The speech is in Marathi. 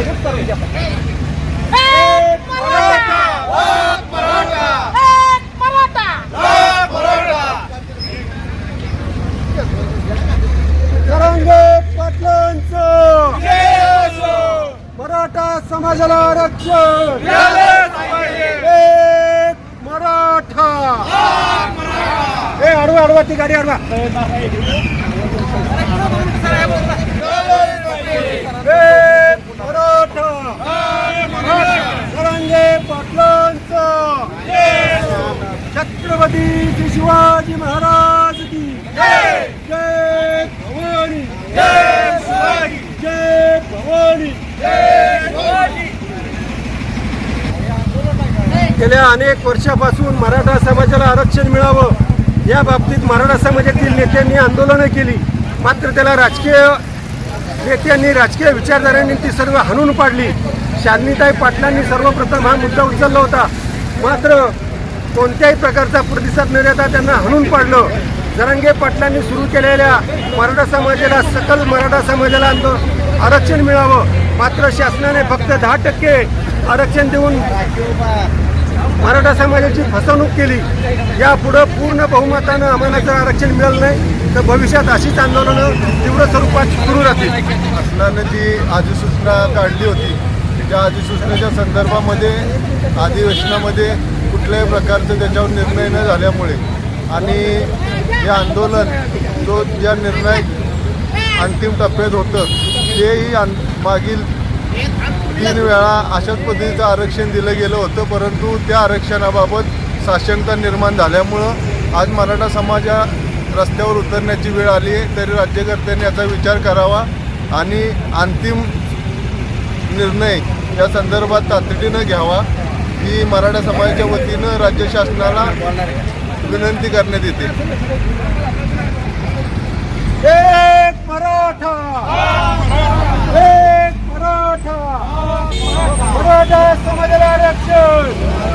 लगेच करून द्या एक मराठा. एक मराठा. जरांगे पाटलांचं. मराठा समाजाला आरक्षण. एक मराठा. ए अडवा अडवा ती गाडी अडवा एक मराठा जरांगे पाटलांचं छत्रपती श्री शिवाजी महाराज की जय! भवानी! जय शिवाजी! जय भवानी! गेल्या अनेक वर्षापासून मराठा समाजाला आरक्षण मिळावं या बाबतीत मराठा समाजातील नेत्यांनी आंदोलनं केली. मात्र त्याला राजकीय नेत्यांनी राजकीय विचारधारांनी ती सर्व हाणून पाडली. शालिनीताई पाटलांनी सर्वप्रथम हा मुद्दा उचलला होता. मात्र कोणत्याही प्रकारचा प्रतिसाद न देता त्यांना हाणून पाडलं. जरांगे पाटलांनी सुरू केलेल्या मराठा समाजाला सकल मराठा समाजाला आरक्षण मिळावं. मात्र शासनाने फक्त दहा टक्के आरक्षण देऊन मराठा समाजाची फसवणूक केली. यापुढं पूर्ण बहुमतानं आम्हाला जर आरक्षण मिळालं नाही तर भविष्यात अशीच आंदोलनं तीव्र स्वरूपात सुरू राहतील. शासनाने जी अधिसूचना काढली होती त्या अधिसूचनेच्या संदर्भामध्ये अधिवेशनामध्ये कुठल्याही प्रकारचे त्याच्यावर निर्णय न झाल्यामुळे आणि हे आंदोलन जो ज्या निर्णय अंतिम टप्प्यात होतं तेही आन मागील तीन वेळा अशाच पद्धतीचं आरक्षण दिलं गेलं होतं परंतु त्या आरक्षणाबाबत साशंकता निर्माण झाल्यामुळं आज मराठा समाजा रस्त्यावर उतरण्याची वेळ आली आहे तरी राज्यकर्त्यांनी याचा विचार करावा आणि अंतिम निर्णय या संदर्भात तातडीनं घ्यावा. ही मराठा समाजाच्या वतीनं राज्य शासनाला विनंती करण्यात येते. एक मराठा! एक मराठा! मराठा समाजाला आरक्षण!